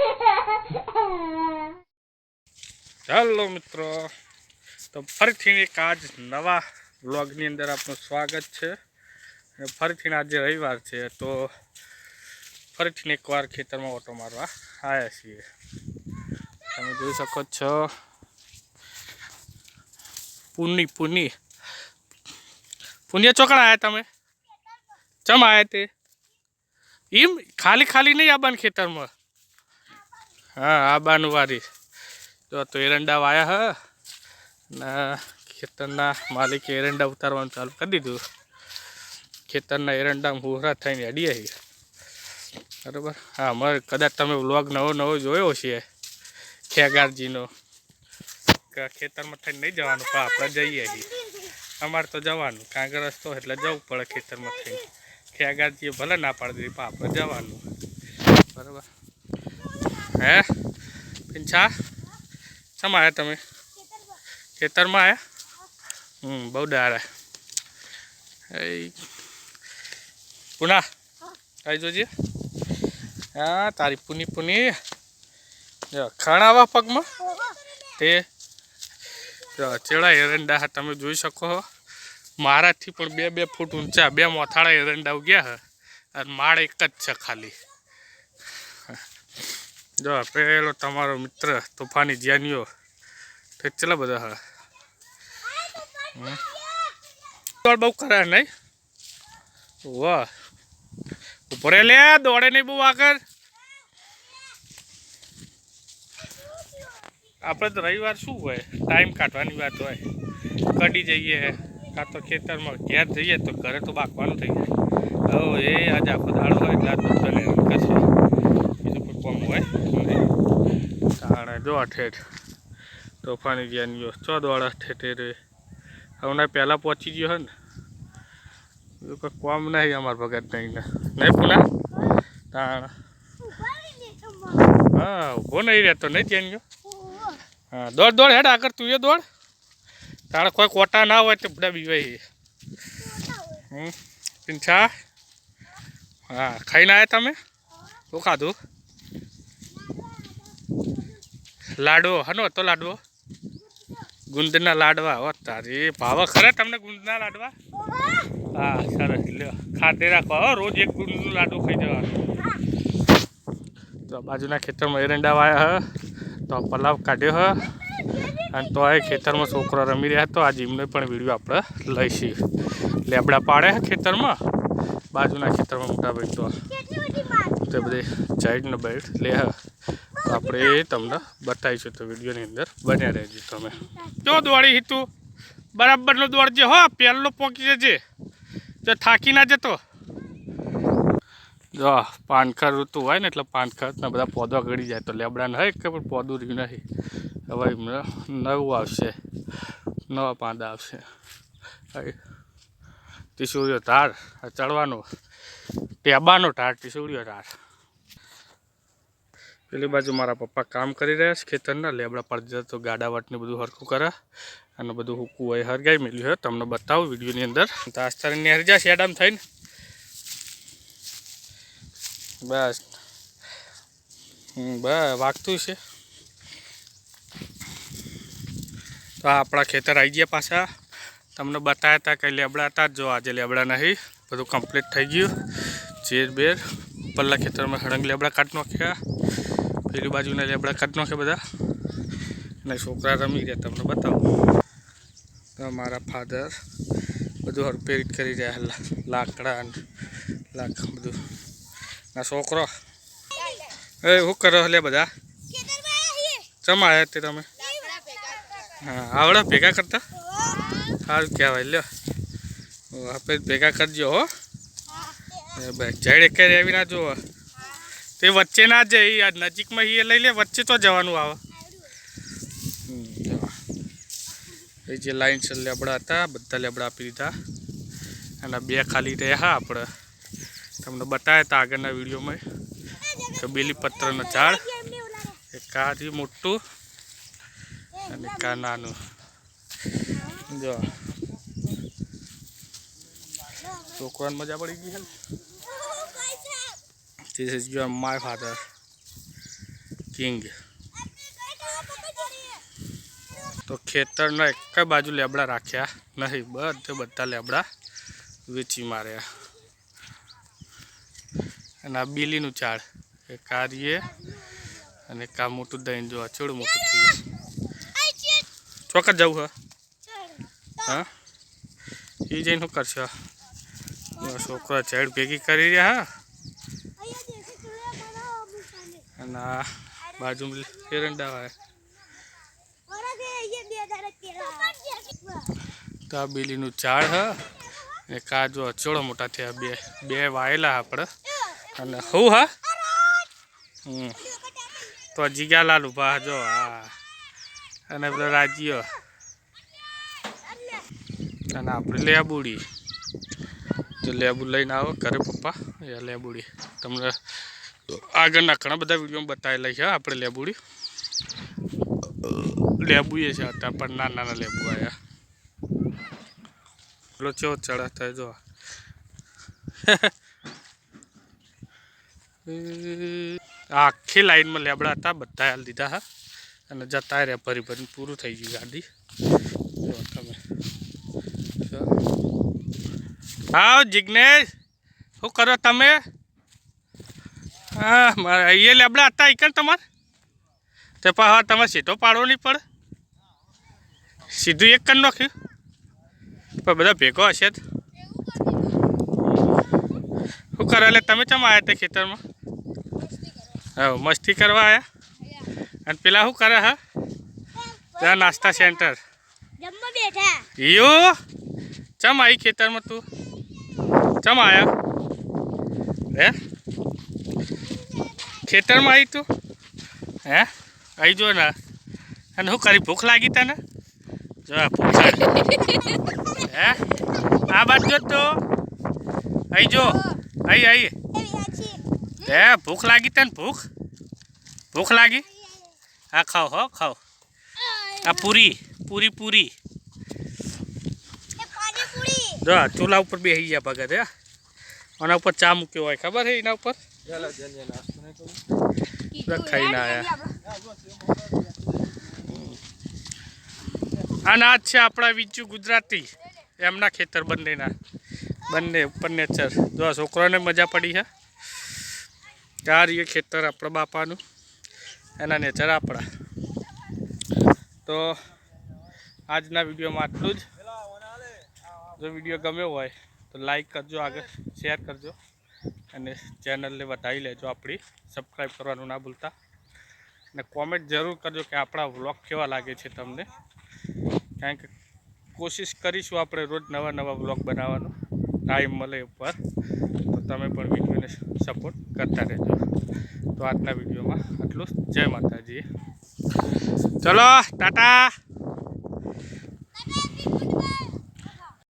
ચાલો મિત્રો, તો ફરીથી એક આજ નવા વ્લોગની અંદર આપનું સ્વાગત છે. અને ફરીથી આજે રવિવાર છે, તો ફરીથી એકવાર ખેતરમાં ઓટો મારવા આવ્યા છીએ. તમે જોઈ શકો છો, પુની પુની. પુનિયા ચોકડા આવ્યા તમે? ચમ આવ્યા તે? એમ? ખાલી ખાલી નહીં આબાન ખેતરમાં? હા આબાનું વારી જો તો એરંડા વાયા હ. ને ખેતરના માલિકે એરંડા ઉતારવાનું ચાલુ કરી દીધું. ખેતરના એરંડા હુરા થઈને અડીએ છીએ બરાબર? હા, અમારે કદાચ તમે વ્લોગ નવો નવો જોયો છે ખેગારજીનો. ખેતરમાં થઈને નહીં જવાનું, પણ આપણે જઈએ છીએ. અમારે તો જવાનું. કારણ રસ્તો એટલે જવું પડે ખેતરમાં થઈને. ખેગારજીએ ભલે ના પાડી દીધી, પણ આપણે જવાનું. બરાબર? હે? પિંછા? શમ આવ્યા તમે? ખેતરમાં આવ્યા હમ, બહુ ડારા એ પુના આવી જોજે. હા, તારી પુની પુની. ખાણાવા પગમાં? તે ચેડા એરંડા હા, તમે જોઈ શકો છો મારાથી પણ બે બે ફૂટ ઊંચા, બે મોથાળા એરંડા ઉગ્યા હે. અને માળ એક જ છે ખાલી. જો, પેલો તમારો મિત્ર, તોફાની જ્ઞાનીઓ ચલા બધા હા. દોડ બહુ કરે નહીં. વાહ. ઉપર લે, દોડે નહીં બહુ આગળ. આપણે તો રવિવાર શું હોય? ટાઈમ કાઢવાની વાત હોય. કડી જઈએ, કાં તો ખેતરમાં ઘેર જઈએ, તો ઘરે તો બાકવાનું થઈ જાય. હવે એ આજે આખો દાડો હોય, એટલે આ બધાને બીજું હોય. તાણે જો ઠેઠ. તોફાની જ્ઞાનીઓ ચો દોડા ઠેઠે રે. હમણાં પહેલાં પહોંચી ગયો હે ને. કોઈ કોમ નહીં અમારા ભગત નહીં નહીં પુના? તાણ. હા, ઊભો નહીં રહેતો. નહીં ગયો? હા, દોડ દોડ હેડ આગળ તું એ દોડ. તાણે કોઈ કોટા ના હોય તો બધા બીવાય હમ. પીંછા હા, ખાઈને આવ્યા તમે? શું ખાધું? લાડવો હનો હતો લાડવો? ગુંદના લાડવા હો તારી ભાવ ખરા તમને ગુંદના લાડવા? હા સરસ લ્યો. ખાતે રાખો હો રોજ એક ગુંદનું લાડુ ખાઈ જવાનું. તો બાજુના ખેતરમાં એરંડા વાયા હ. તો પલાવ કાઢ્યો હ. અને તો એ ખેતરમાં છોકરો રમી રહ્યા તો આ જીમનો પણ વીડિયો આપણે લઈશું. લેબડા પાડે હે ખેતરમાં? બાજુના ખેતરમાં મોટા બેટ તો. તે બધી સાઈડનો બેલ્ટ લે હ. તો આપણે તમને બતાવીશું તો વિડીયોની અંદર. બન્યા રહેજો તમે. જો દોડી હિતું. બરાબરનો દોડજે હો, પહેલો પોકી જજે. જો થાકી ના જતો. જો, પાનખર ઋતુ હોય ને એટલે પાનખરના બધા પોદા ગળી જાય. તો લેબડાને હોય કે પણ પોદું રહ્યું નહીં. હવે નવું આવશે. નવા પાંદા આવશે. હવે તાર ચડવાનો. ટેબાનો ટાર ટીસુડીઓ ઢાર પેલી બાજુ મારા પપ્પા કામ કરી રહ્યા છે ખેતરના, લેબડા પડી તો ગાડાવાટને બધું હરખું કરે. અને બધું હુકું હોય હરગાઈ મેલ્યું હોય તમને બતાવું વિડીયોની અંદર. તો આસ્તાની નેહરી જા એડામ થઈને. બસ. બસ, વાગતું છે. તો આપણા ખેતર આવી ગયા પાછા. તમને બતાવ્યા હતા કે લેબડા હતા. જો આજે લેબડા નહીં, બધું કમ્પ્લીટ થઈ ગયું. ચેર બેર. ઉપરના ખેતરમાં હળંગ લેબડા કાઢ નાખ્યા. પેલી બાજુના લેબડા કાઢી નાખ્યા બધા. અને છોકરા રમી રહ્યા, તમને બતાવું. તો મારા ફાધર બધું હરપેરીટ કરી રહ્યા લાકડા લાકડા બધું. ના, છોકરો. એ, શું કરો લે બધા? ચમા તે તમે? હા, આવડે ભેગા કરતા? સારું કહેવાય, લ્યો. આપણે ભેગા કરજો, હો. ભાઈ, જાડે ક્યારે આવી ના જુઓ. તે વચ્ચે ના જઈ આ નજીકમાં એ લઈ લે, વચ્ચે તો જવાનું આવે. એ જે લાઈન છે, લેબડા હતા, બધા લેબડા આપી દીધા. અને બે ખાલી રહ્યા આપણે. તમને બતાવ્યા હતા આગળના વિડીયોમાં. કે બેલીપત્રનો ઝાડ, એક આ મોટું, અને કા નાનું. જો. છોકરાને મજા પડી ગઈ છે This is your my father. King તો ખેતરના એક બાજુ લેબડા રાખ્યા નહીં બધે બધા લેબડા વેચી માર્યા. અને આ બીલીનું ઝાડ એ કારીએ અને કા મોટું દહીં જો ચોડ મોટું થયું ચોક્કસ જવું હે? હા? એ જઈને શું કરશો? છોકરા છોકરો ભેગી કરી રહ્યા. હા અને આ એરંડા હોય તો આ બીલીનું ઝાડ હ, ને કાજુ અચોળો મોટા થયા બે. બે વાયેલા આપણે અને હું હા? હમ. તો જીગાલાલ ઊભા જો હા અને પેલો રાજીયો અને આપણે લેબુડી. જો લેબુ લઈને આવો ઘરે પપ્પા. એ લેબુડી. તમને આગળના ઘણા બધા વીડિયો બતાવેલા છે આપણે લેબુડી. લેબુ એ છે હતા પણ નાના નાના લેબુ આવ્યા પેલો ચેવો ચડા થાય, જો. આખી લાઈનમાં લેબડા હતા, બધા હાલ દીધા, હા. અને જતા રહ્યા, ફરી ફરીને પૂરું થઈ ગયું ગાડી. તમે. હા જિજ્ઞેશ શું કરો તમે? હા મારે અહીંયા લેબડા હતા ઈકન તમારે. તે પાછા તમારે સીટો પાડવો નહીં પડે. સીધું એક કરી નાખ્યું. પણ બધા ભેગો હશે જ. શું કરો એટલે તમે ચમ આવ્યા તે ખેતરમાં? હા મસ્તી કરવા આવ્યા અને પેલા શું કરે હા? ત્યાં નાસ્તા સેન્ટર. યો ચમ આવી ખેતરમાં તું? ચમ આવ્યા હે? ખેતરમાં આવી તું? હે? આવી જો ને. અને શું કરી? ભૂખ લાગી તને? જો આ ભૂખ હે? આ બાજુ જો તો. અહીં જો. અહીં અહીં હે? ભૂખ લાગી તને? ભૂખ? ભૂખ લાગી? હા, ખાઓ, હો, ખાઓ. આ પૂરી પૂરી પૂરી. જો ચૂલા ઉપર બેસી ગયા ભગત, હે? આના ઉપર ચા મૂક્યો હોય, ખબર છે એના ઉપર? ખાઈને આયા. અને આ જ છે આપણા વિચુ ગુજરાતી. એમના ખેતર બંનેના. બંને ઉપર નેચર. જો આ છોકરાને મજા પડી છે આ રીએ ખેતર આપણા બાપાનું. એના નેચર આપણા. તો આજના વિડીયોમાં આટલું જ. જો વીડિયો ગમ્યો હોય તો લાઈક કરજો આગળ શેર કરજો. અને ચેનલને વધાવી લેજો આપણી. સબસ્ક્રાઈબ કરવાનું ના ભૂલતા. અને કોમેન્ટ જરૂર કરજો કે આપણા વ્લોગ કેવા લાગે છે તમને. કારણ કે કોશિશ કરીશું આપણે રોજ નવા નવા વ્લોગ બનાવવાનો. ટાઈમ મળે ઉપર. તો તમે પણ વિડીયોને સપોર્ટ કરતા રહેજો. તો આજના વિડીયોમાં આટલું જય માતાજી. ચલો, ટાટા!